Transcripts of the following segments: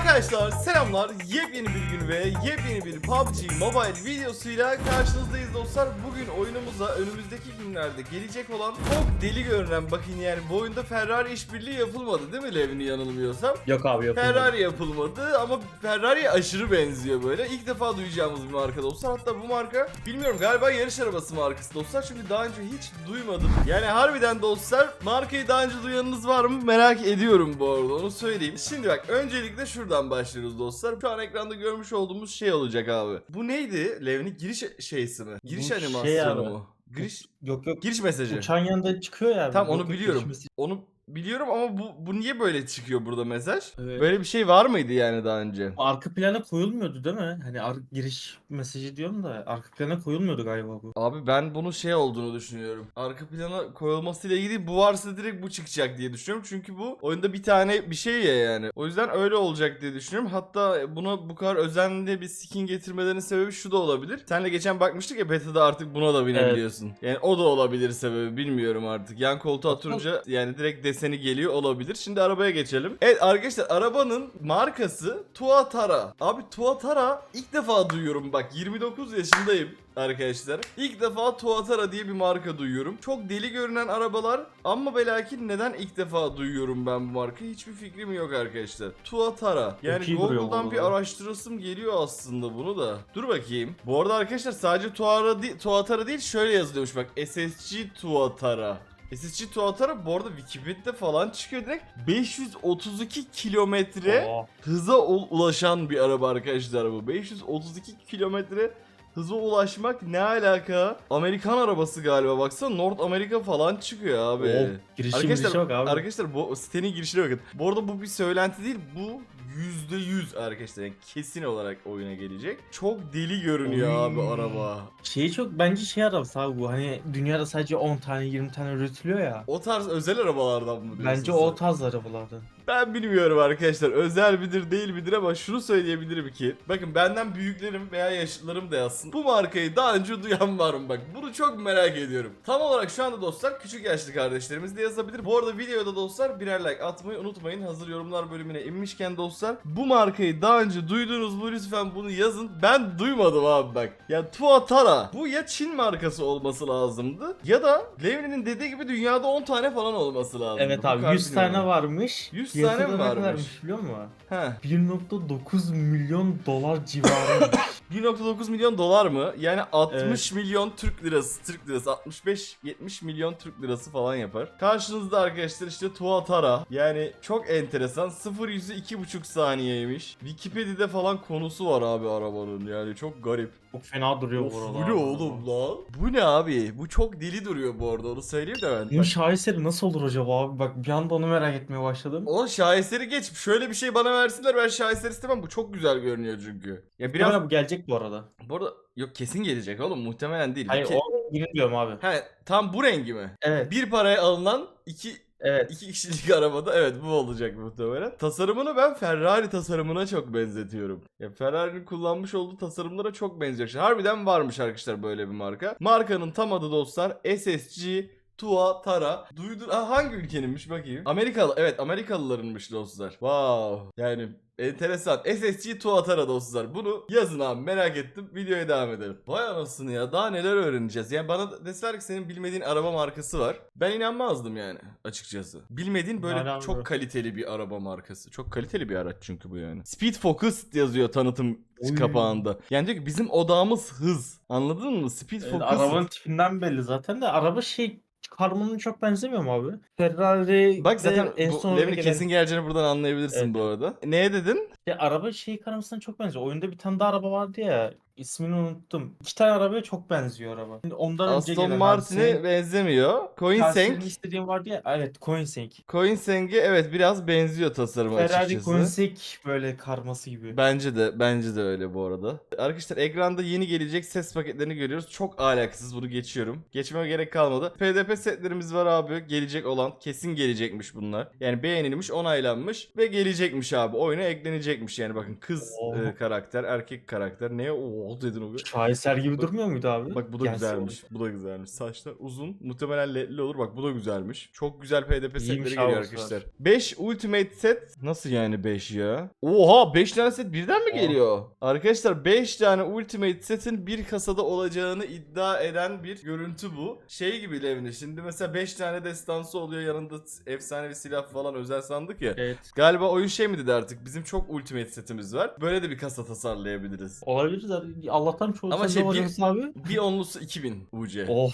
Arkadaşlar selamlar. Yepyeni bir gün ve yepyeni bir PUBG Mobile videosuyla karşınızdayız dostlar. Bugün oyunumuza önümüzdeki günlerde gelecek olan çok deli görünen bakın yani bu oyunda Ferrari işbirliği yapılmadı değil mi Levni yanılmıyorsam? Yok abi yok. Ferrari yapılmadı ama Ferrari'ye aşırı benziyor böyle. İlk defa duyacağımız bir marka dostlar. Hatta bu marka bilmiyorum galiba yarış arabası markası dostlar. Çünkü daha önce hiç duymadım. Yani harbiden dostlar markayı daha önce duyanınız var mı merak ediyorum bu arada onu söyleyeyim. Şimdi bak öncelikle şuradan başlıyoruz dostlar. Şu an ekranda görmüş olduğumuz şey olacak abi. Bu neydi Levni? Giriş şeysi mi? Giriş Bu şey animasyonu abi. mu? Giriş Yok yok. giriş mesajı. Uçağın yanında çıkıyor ya. Tam Yok, onu yok, biliyorum. geçmesi- Onu biliyorum ama bu bu niye böyle çıkıyor burada mesaj? Evet. Böyle bir şey var mıydı yani daha önce? Arka plana koyulmuyordu değil mi? Hani ar- giriş mesajı diyorum da arka plana koyulmuyordu galiba bu. Abi ben bunun şey olduğunu düşünüyorum. Arka plana koyulmasıyla ilgili bu varsa direkt bu çıkacak diye düşünüyorum. Çünkü bu oyunda bir tane bir şey ya yani. O yüzden öyle olacak diye düşünüyorum. Hatta buna bu kadar özenli bir skin getirmelerinin sebebi şu da olabilir. Senle geçen bakmıştık ya beta'da artık buna da binebiliyorsun. Yani o da olabilir sebebi bilmiyorum artık. Yan koltuğa oturunca yani direkt deseni geliyor olabilir. Şimdi arabaya geçelim. Evet arkadaşlar arabanın markası Tuatara. Abi Tuatara ilk defa duyuyorum bak 29 yaşındayım arkadaşlar. İlk defa Tuatara diye bir marka duyuyorum. Çok deli görünen arabalar ama ve lakin neden ilk defa duyuyorum ben bu markayı hiçbir fikrim yok arkadaşlar. Tuatara. Yani duruyor Google'dan bir araştırasım geliyor aslında bunu da. Dur bakayım. Bu arada arkadaşlar sadece Tuara değil, Tuatara değil şöyle yazılıyormuş bak. SSG Tuatara. SSG Tuatara bu arada Wikipedia'da falan çıkıyor direkt. 532 kilometre hıza ul- ulaşan bir araba arkadaşlar bu. 532 kilometre hıza ulaşmak ne alaka? Amerikan arabası galiba baksana North Amerika falan çıkıyor abi. oh, girişi Arkadaşlar, girişe bak abi. arkadaşlar bu sitenin girişine bakın. Bu arada bu bir söylenti değil. Bu %100 arkadaşlar. Yani kesin olarak oyuna gelecek. Çok deli görünüyor Oy. abi araba. Şeyi çok bence şey arabası abi bu. Hani dünyada sadece 10 tane 20 tane üretiliyor ya. O tarz özel arabalardan mı diyorsun Bence sen? o tarz arabalardan. Ben bilmiyorum arkadaşlar. Özel midir değil midir ama şunu söyleyebilirim ki. Bakın benden büyüklerim veya yaşlılarım da yazsın. Bu markayı daha önce duyan var mı? Bak bunu çok merak ediyorum. Tam olarak şu anda dostlar küçük yaşlı kardeşlerimiz de yazabilir. Bu arada videoda dostlar birer like atmayı unutmayın. Hazır yorumlar bölümüne inmişken dostlar. Bu markayı daha önce duydunuz mu lütfen bunu yazın. Ben duymadım abi bak. Ya Tuatara. Bu ya Çin markası olması lazımdı. Ya da Levni'nin dediği gibi dünyada 10 tane falan olması lazım. Evet abi 100 tane varmış. 100 Tane mi varmış? kadarmış biliyor musun? He. 1.9 milyon dolar civarı. 1.9 milyon dolar mı? Yani 60 milyon Türk lirası, Türk lirası 65-70 milyon Türk lirası falan yapar. Karşınızda arkadaşlar işte Tuatara. Yani çok enteresan. 0 yüzü 2,5 saniyeymiş. Wikipedia'da falan konusu var abi arabanın. Yani çok garip. Çok fena duruyor Of, bu bu arada. ne oğlum lan? Bu ne abi? Bu çok deli duruyor bu arada onu söyleyeyim de ben. Bunun şaheseri nasıl olur acaba abi? Bak bir anda onu merak etmeye başladım. O şaheseri geç. Şöyle bir şey bana versinler ben şaheser istemem. Bu çok güzel görünüyor çünkü. Ya biraz Biraz... bu gelecek bu arada. bu arada yok kesin gelecek oğlum muhtemelen değil. Hayır ke- o diyorum abi. He tam bu rengi mi? Evet. Bir paraya alınan iki Evet. iki kişilik arabada evet bu olacak muhtemelen. Tasarımını ben Ferrari tasarımına çok benzetiyorum. Ya Ferrari'nin kullanmış olduğu tasarımlara çok benziyor. Harbiden varmış arkadaşlar böyle bir marka. Markanın tam adı dostlar SSG Tuatara. Duydur Aa, hangi ülkeninmiş bakayım. Amerikalı. Evet Amerikalılarınmış dostlar. Wow. Yani enteresan. SSG Tuatara dostlar. Bunu yazın abi merak ettim. Videoya devam edelim. Vay anasını ya daha neler öğreneceğiz. Yani bana deseler ki senin bilmediğin araba markası var. Ben inanmazdım yani açıkçası. Bilmediğin böyle abi. çok kaliteli bir araba markası. Çok kaliteli bir araç çünkü bu yani. Speed Focus yazıyor tanıtım Oy. kapağında. Yani diyor ki bizim odağımız hız. Anladın mı? Speed Evet, Focus. arabanın tipinden belli zaten de araba şey Carmen'ın çok benzemiyor mu abi? Ferrari Bak zaten en bu son gelen- kesin geleceğini buradan anlayabilirsin Evet. bu arada. Neye dedin? Ya araba şey Carmen'ına çok benziyor. Oyunda bir tane daha araba vardı ya. İsmini unuttum. İki tane arabaya çok benziyor araba. Şimdi ondan önce Aston gelen Martin'e benzemiyor. Tersini Koenigsegg. istediğin vardı ya. Evet Koenigsegg. Koenigsegg'e evet biraz benziyor tasarımı Ferrari açıkçası. Koenigsegg böyle karması gibi. Bence de bence de öyle bu arada. Arkadaşlar ekranda yeni gelecek ses paketlerini görüyoruz. Çok alakasız bunu geçiyorum. Geçmeme gerek kalmadı. PDP setlerimiz var abi. Gelecek olan kesin gelecekmiş bunlar. Yani beğenilmiş, onaylanmış ve gelecekmiş abi. Oyuna eklenecekmiş. yani bakın kız Oo. e, karakter, erkek karakter. Ne o dedin o? Şaheser gibi durmuyor muydu abi? Bak bu da Gelse güzelmiş. Bu da güzelmiş. Saçlar uzun. Muhtemelen ledli olur. Bak bu da güzelmiş. Çok güzel PDP setleri İyiymiş geliyor bu arkadaşlar. 5 Ultimate set. Nasıl yani 5 ya? Oha 5 tane set birden mi Oha. geliyor? Arkadaşlar 5 tane Ultimate setin bir kasada olacağını iddia eden bir görüntü bu. Şey gibi Levni. Şimdi mesela 5 tane destansı oluyor. Yanında efsanevi silah falan özel sandık ya. Evet. Galiba oyun şey mi dedi artık? Bizim çok Ultimate setimiz var. Böyle de bir kasa tasarlayabiliriz. Olabilir zaten. Allah'tan çoğu Ama şey, bir- abi. Bir onlusu 2000 UC. Oh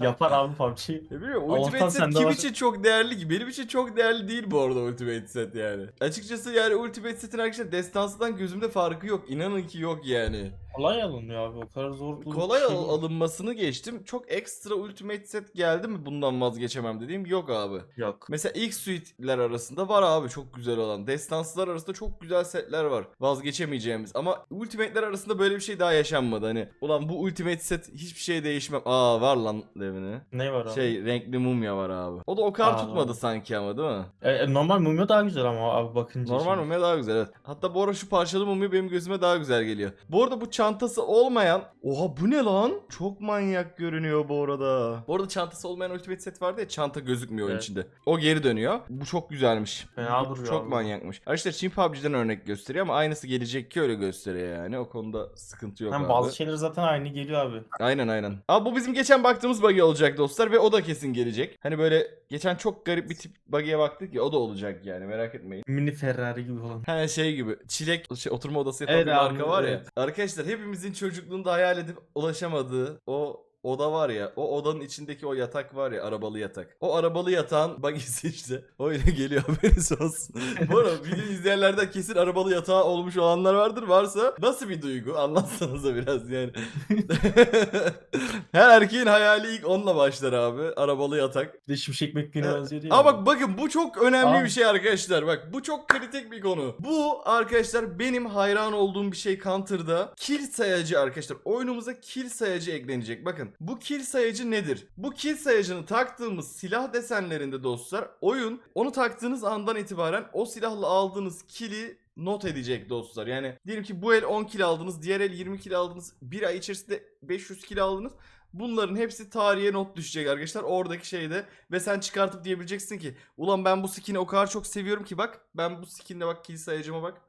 yapar abi PUBG. Bilmiyorum Allah'tan Ultimate set kim var. için çok değerli ki? Benim için çok değerli değil bu arada Ultimate set yani. Açıkçası yani Ultimate setin arkadaşlar destansıdan gözümde farkı yok. İnanın ki yok yani. Kolay alınıyor abi o kadar zor. bir Kolay şey al- alınmasını geçtim. Çok ekstra Ultimate set geldi mi bundan vazgeçemem dediğim yok abi. Yok. Mesela ilk suite'ler arasında var abi çok güzel olan. Destanslar arasında çok güzel setler var. Vazgeçemeyeceğimiz. Ama Ultimate'ler arasında böyle bir şey daha yaşanmadı. Hani ulan bu Ultimate set hiçbir şey değişmem. Aa var lan devini. Ne var abi? Şey renkli mumya var abi. O da o kadar Aa. tutmadı sanki ama değil mi? E, e, normal mumya daha güzel ama abi bakınca. Normal şimdi. mumya daha güzel evet. Hatta bu ara şu parçalı mumya benim gözüme daha güzel geliyor. Bu arada bu çantası olmayan... Oha bu ne lan? Çok manyak görünüyor bu arada. Bu arada çantası olmayan Ultimate set vardı ya çanta gözükmüyor Evet. içinde. O geri dönüyor. Bu çok güzelmiş. Fena duruyor Çok abi. manyakmış. Arkadaşlar Çin PUBG'den örnek gösteriyor ama aynısı gelecek ki öyle gösteriyor yani. O konuda sıkıntı yok Hem abi. bazı şeyler zaten aynı geliyor abi. Aynen aynen. Abi bu bizim geçen baktığımız buggy olacak dostlar ve o da kesin gelecek. Hani böyle geçen çok garip bir tip buggy'e baktık ya o da olacak yani merak etmeyin. Mini Ferrari gibi olan. He şey gibi çilek şey, oturma odası yapan Evet bir abi, marka var ya. evet. Arkadaşlar hepimizin çocukluğunda hayal edip ulaşamadığı o oda var ya o odanın içindeki o yatak var ya arabalı yatak. O arabalı yatağın buggy'si işte. Öyle geliyor haberiniz olsun. Bu arada video izleyenlerden kesin arabalı yatağı olmuş olanlar vardır. Varsa nasıl bir duygu anlatsanıza biraz yani. Her erkeğin hayali ilk onunla başlar abi. Arabalı yatak. Bir de Şimşek McQueen'e benziyor değil mi? Ama bak bakın bu çok önemli Aa. bir şey arkadaşlar. Bak bu çok kritik bir konu. Bu arkadaşlar benim hayran olduğum bir şey Counter'da. Kill sayacı arkadaşlar. Oyunumuza kill sayacı eklenecek. Bakın bu kill sayacı nedir? Bu kill sayacını taktığımız silah desenlerinde dostlar oyun onu taktığınız andan itibaren o silahla aldığınız kill'i not edecek dostlar. Yani diyelim ki bu el 10 kill aldınız, diğer el 20 kill aldınız, bir ay içerisinde 500 kill aldınız. Bunların hepsi tarihe not düşecek arkadaşlar oradaki şeyde ve sen çıkartıp diyebileceksin ki ulan ben bu skin'i o kadar çok seviyorum ki bak ben bu skin'le bak kill sayacıma bak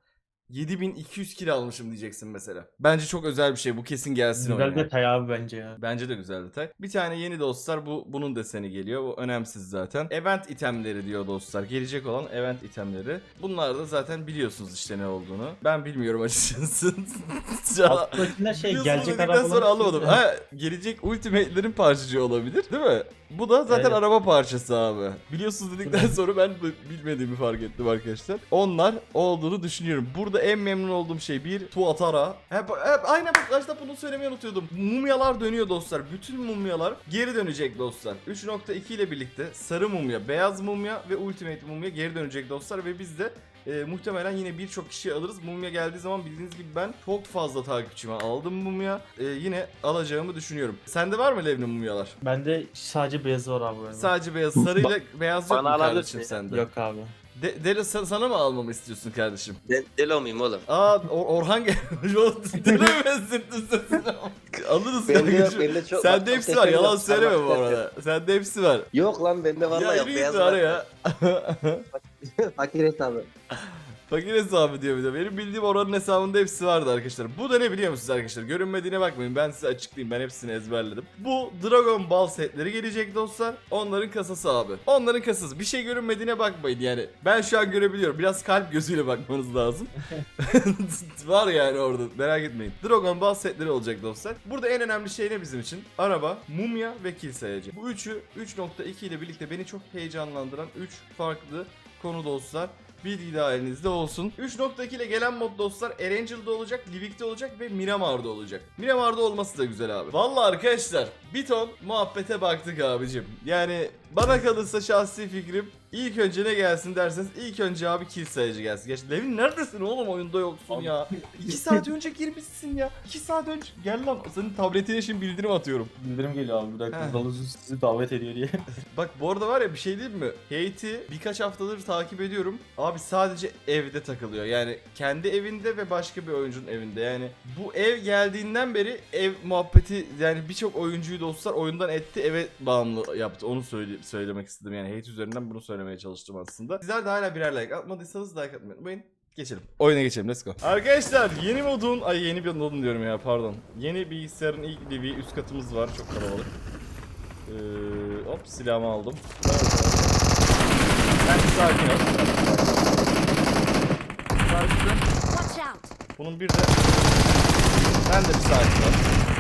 7200 kill almışım diyeceksin mesela. Bence çok özel bir şey bu kesin gelsin Güzel oyuna. detay abi bence ya. Bence de güzel detay. Bir tane yeni dostlar bu bunun deseni geliyor. Bu önemsiz zaten. Event itemleri diyor dostlar. Gelecek olan event itemleri. Bunlar da zaten biliyorsunuz işte ne olduğunu. Ben bilmiyorum açıkçası. Alttakiler şey Biliyorsunuz gelecek dedikten arabalar. sonra anlamadım. Ha, gelecek ultimate'lerin parçacığı olabilir değil mi? Bu da zaten Evet. araba parçası abi. Biliyorsunuz dedikten sonra ben bu- bilmediğimi fark ettim arkadaşlar. Onlar olduğunu düşünüyorum. Burada en memnun olduğum şey bir Tuatara. Hep, hep aynen bak başta bunu söylemeyi unutuyordum. Mumyalar dönüyor dostlar. Bütün mumyalar geri dönecek dostlar. 3.2 ile birlikte sarı mumya, beyaz mumya ve ultimate mumya geri dönecek dostlar ve biz de e, muhtemelen yine birçok kişi alırız. Mumya geldiği zaman bildiğiniz gibi ben çok fazla takipçime aldım mumya. E, yine alacağımı düşünüyorum. Sende var mı Levni mumyalar? Bende sadece beyazı var abi. benim. Sadece beyaz. Sarıyla beyaz yok mu kardeşim sende? Yok abi. De, Deli sen- sana mı almamı istiyorsun kardeşim? Ben deli olmayayım oğlum. Aa Or- Orhan gelmiş. O Deli mi benzettin sesini? Alırız Bende yok, kardeşim. bende çok- Sende hepsi var. Yalan söyleme bu Allah arada. Sende hepsi var. Yok lan bende Ya vallahi yok. yürü git var. ya. Fakir hesabı. Fakir hesabı diyor bir de. Benim bildiğim oranın hesabında hepsi vardı arkadaşlar. Bu da ne biliyor musunuz arkadaşlar? Görünmediğine bakmayın. Ben size açıklayayım. Ben hepsini ezberledim. Bu Dragon Ball setleri gelecek dostlar. Onların kasası abi. Onların kasası. Bir şey görünmediğine bakmayın yani. Ben şu an görebiliyorum. Biraz kalp gözüyle bakmanız lazım. Var yani orada. Merak etmeyin. Dragon Ball setleri olacak dostlar. Burada en önemli şey ne bizim için? Araba, mumya ve kill sayacı. Bu üçü 3.2 ile birlikte beni çok heyecanlandıran 3 farklı konu dostlar. Bilgi dahilinizde olsun. 3.2 ile gelen mod dostlar Erangel'da olacak, Livik'te olacak ve Miramar'da olacak. Miramar'da olması da güzel abi. Vallahi arkadaşlar bir ton muhabbete baktık abicim. Yani Bana kalırsa şahsi fikrim ilk önce ne gelsin derseniz ilk önce abi kill sayıcı gelsin. Geç Levin neredesin oğlum oyunda yoksun Abi. ya. 2 saat önce girmişsin ya. 2 saat önce gel lan senin tabletine şimdi bildirim atıyorum. Bildirim geliyor abi bir dakika. Sizi davet ediyor diye. Bak bu arada var ya bir şey diyeyim mi? Hate'i birkaç haftadır takip ediyorum. Abi sadece evde takılıyor. Yani kendi evinde ve başka bir oyuncunun evinde. Yani bu ev geldiğinden beri ev muhabbeti yani birçok oyuncuyu dostlar oyundan etti eve bağımlı yaptı. Onu söyle söylemek istedim. Yani hate üzerinden bunu söylemeye çalıştım aslında. Sizler de hala birer like atmadıysanız like atmayı unutmayın. Geçelim. Oyuna geçelim. Let's go. Arkadaşlar yeni modun, ay yeni bir modun diyorum ya pardon. Yeni bilgisayarın ilk livi üst katımız var. Çok kalabalık. Ee, hop silahımı aldım. Bir sakin ol. Bunun bir de... Sen de bir sakin ol.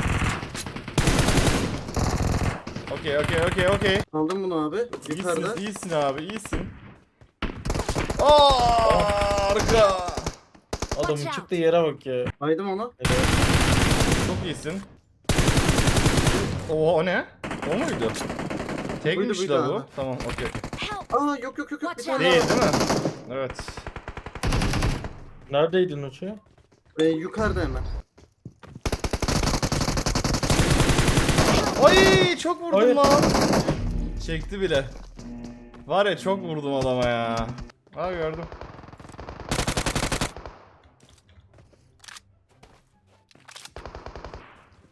Okey okey okey okey. Aldım bunu abi. Yukarıda. İyisin, iyisin abi iyisin. Aa, arka. Adamın çıktığı yere bak ya. Aydım ona. Evet. Çok iyisin. Oo o ne? O muydu? Tekmiş Buydu, buydu la bu. abi. Tamam okey. Aa yok yok yok yok. Bir Watch tane Değil daha. değil mi? Evet. Neredeydin uçağı? Ee, yukarıda hemen. Ay çok vurdum Hayır. lan. Çekti bile. Var ya çok vurdum adama ya. Ha gördüm.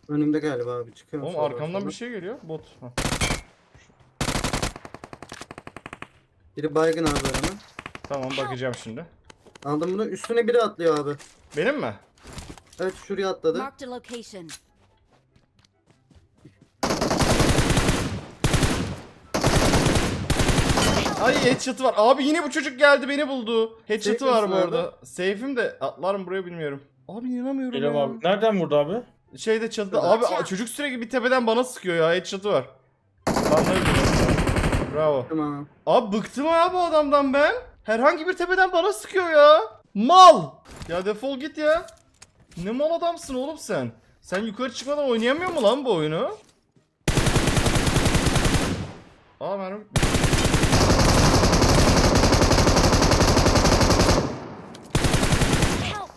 Önümde galiba abi çıkıyor. Oğlum arkamdan sola. bir şey geliyor. Bot. Ha. Biri baygın abi hemen. Tamam bakacağım şimdi. Aldım bunu. Üstüne biri atlıyor abi. Benim mi? Evet şuraya atladı. Marked a location. Ay headshot'ı var. Abi yine bu çocuk geldi beni buldu. Headshot'ı Safe var bu misin arada. Safe'im de atlarım buraya bilmiyorum. Abi inanamıyorum Geliyorum ya. abi. Nereden vurdu abi? Şeyde çatıda. Abi out. çocuk sürekli bir tepeden bana sıkıyor ya. Headshot'ı var. Anladım. Bravo. Tamam. Abi bıktım ha bu adamdan ben. Herhangi bir tepeden bana sıkıyor ya. Mal. Ya defol git ya. Ne mal adamsın oğlum sen. Sen yukarı çıkmadan oynayamıyor mu lan bu oyunu? Aa mermi. Help!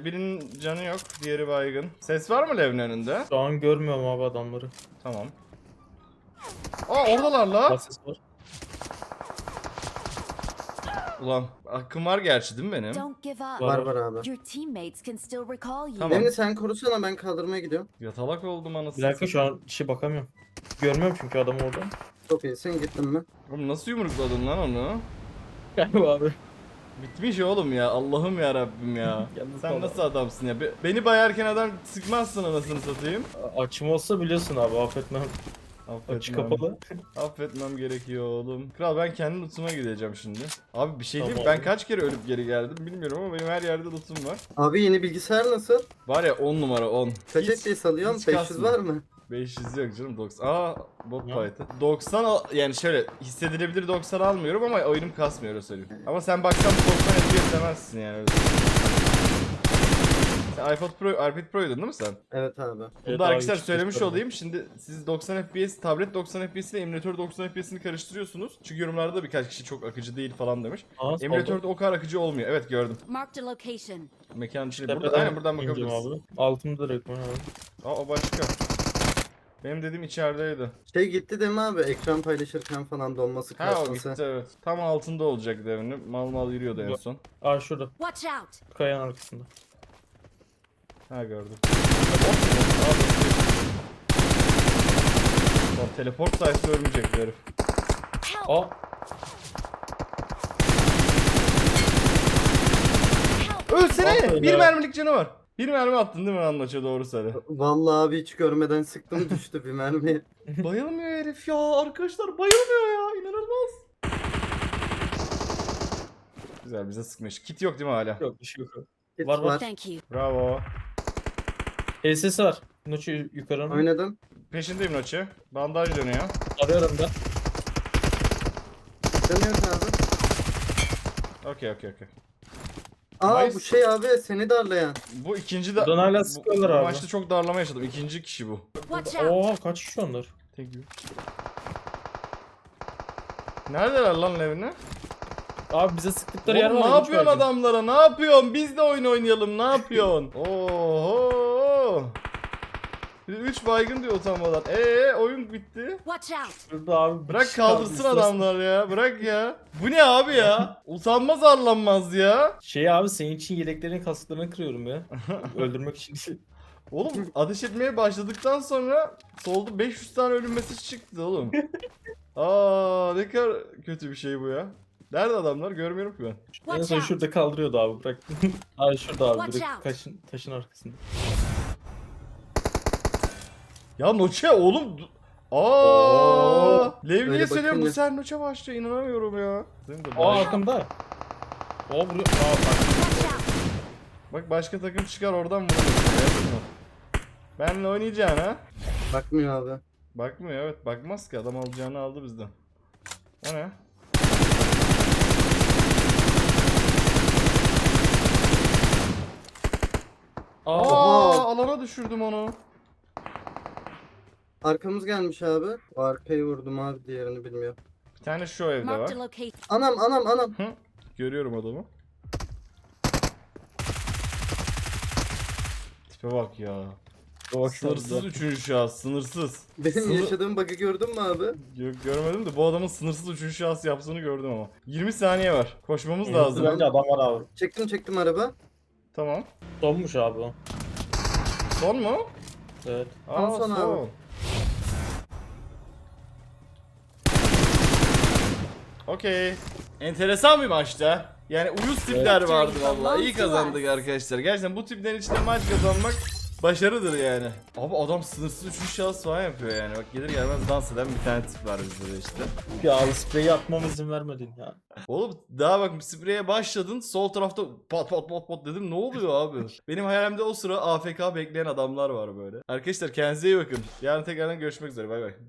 Ee, birinin canı yok, diğeri baygın. Ses var mı Lev'in önünde? Şu an görmüyorum abi adamları. Tamam. Aa oradalar la. Bas ses var. Ulan hakkım var gerçi değil mi benim? Don't give up. Var var abi. Your teammates can still recall you. Tamam. Emre sen korusana ben kaldırmaya gidiyorum. Yatalak oldum Bir anasını. dakika şu an şey bakamıyorum. Görmüyorum çünkü adamı orada. Çok iyisin gittin mi? Oğlum nasıl yumrukladın lan onu? Galiba abi. Bitmiş oğlum ya Allah'ım ya Rabbim ya. Yalnız Sen nasıl adamsın ya? Be- beni bayarken adam sıkmazsın anasını satayım. Açım olsa biliyorsun abi affetmem. Açı Affetmem. kapalı. Affetmem gerekiyor oğlum. Kral ben kendi lootuma gideceğim şimdi. Abi bir şey diyeyim mi? Tamam. Ben kaç kere ölüp geri geldim bilmiyorum ama benim her yerde lootum var. Abi yeni bilgisayar nasıl? Var ya 10 numara 10. Kaç Hiç- FPS alıyorsun? hiç 500 kasmıyor. var mı? 500 yok canım 90. Aa bot fight'ı. 90 al- yani şöyle hissedilebilir 90 almıyorum ama oyunum kasmıyor öyle söyleyeyim. Ama sen baksan bu 90 FPS demezsin yani öyle. Sen iPod Pro, iPad Pro'ydun değil mi sen? Evet abi. Bunu Evet da arkadaşlar hiç söylemiş göstermiyor. olayım. Şimdi siz 90 FPS, tablet 90 FPS ile emülatör 90 FPS'ini karıştırıyorsunuz. Çünkü yorumlarda birkaç kişi çok akıcı değil falan demiş. Aa. Emülatörde o kadar akıcı olmuyor. Evet gördüm. Marked location. Mekanın içinde. Burada, aynen buradan bakabiliriz. Abi. Altımda direkt. Aa o başka. Benim dediğim içerideydi. Şey gitti değil mi abi? Ekran paylaşırken falan donması Ha o gitti evet. Tam altında olacak devrini. Mal mal yürüyordu en son. Aa şurada. Watch out! Kayanın arkasında. Ha gördüm. Lan teleport sayesinde ölmeyecek herif. Help! Aa Help! Ölsene! Aferin Bir ya. mermilik canı var. Bir mermi attın değil mi lan maça doğru söyle. Vallahi abi hiç görmeden sıktım düştü bir mermi. bayılmıyor herif ya arkadaşlar bayılmıyor ya inanılmaz. Güzel bize sıkmış. Kit yok değil mi hala? yok bir şey yok. Hit Var, var. Thank you. Bravo. HSS var. Noçu yukarı mı? Oynadım. Peşindeyim Noçi. Bandaj dönüyor. Arıyorum da. Dönüyoruz abi. Okey okey okey. Aa Nice. bu şey abi seni darlayan. Bu ikinci de... Buradan hala bu- sıkıyorlar bu abi. maçta çok darlama yaşadım. İkinci kişi bu. Watch out! Oha kaç kişi onlar? Thank you. Neredeler lan Levni? Abi bize sıktıkları yer Oğlum var. ne üç yapıyorsun adamlara? Ne yapıyorsun? Biz de oyun oynayalım. Ne yapıyorsun? Oho. 3 baygın diyor utanmadan. Ee oyun bitti. Watch out! Şurada abi Bırak kaldırsın adamlar ya. Bırak ya. Bu ne abi ya? Utanmaz arlanmaz ya. Şey abi senin için yeleklerin kasıklarını kırıyorum ya. Öldürmek için değil. Oğlum ateş etmeye başladıktan sonra solda 500 tane ölüm mesajı çıktı oğlum. Aa ne kadar kötü bir şey bu ya. Nerede adamlar? Görmüyorum ki ben. En son şurada kaldırıyordu abi bırak. abi şurada abi direkt out. taşın, taşın arkasında. Ya Noche oğlum. Aa! Oo. Levni'ye Öyle söylüyorum bu bakınca- sen Noche başlıyor inanamıyorum ya. Senin de Aa baş- arkamda. O vuruyor. Aa bak. Watch out! Bak başka takım çıkar oradan vurur. Gördün mü? Benle oynayacaksın ha. Bakmıyor abi. Bakmıyor evet bakmaz ki adam alacağını aldı bizden. O ne? Aa, Aa, alana düşürdüm onu. Arkamız gelmiş abi. O arkayı vurdum abi diğerini bilmiyorum. Bir tane şu evde var. Marked a location. Anam anam anam. Hı, görüyorum adamı. Tipe bak ya. Sınırsız üçüncü şahıs, sınırsız. Benim Sınır- yaşadığım bug'ı gördün mü abi? Gö- görmedim de bu adamın sınırsız üçüncü şahıs yaptığını gördüm ama. 20 saniye var. Koşmamız lazım. Bence adam var abi. Çektim çektim araba. Tamam. Donmuş abi o. Son mu? Evet. Aa, son abi. Okey. Enteresan bir maçta. Yani uyuz tipler Evet. vardı vallahi. İyi kazandık arkadaşlar. Gerçekten bu tiplerin içinde maç kazanmak başarıdır yani. Abi adam sınırsız üçüncü şahıs falan yapıyor yani. Bak gelir gelmez dans eden bir tane tip var bizde de işte. Ya abi spreyi atmama izin vermedin ya. Oğlum daha bak spreye başladın sol tarafta pat pat pat pat dedim ne oluyor abi? Benim hayalimde o sıra AFK bekleyen adamlar var böyle. Arkadaşlar kendinize iyi bakın. Yarın tekrardan görüşmek üzere bay bay.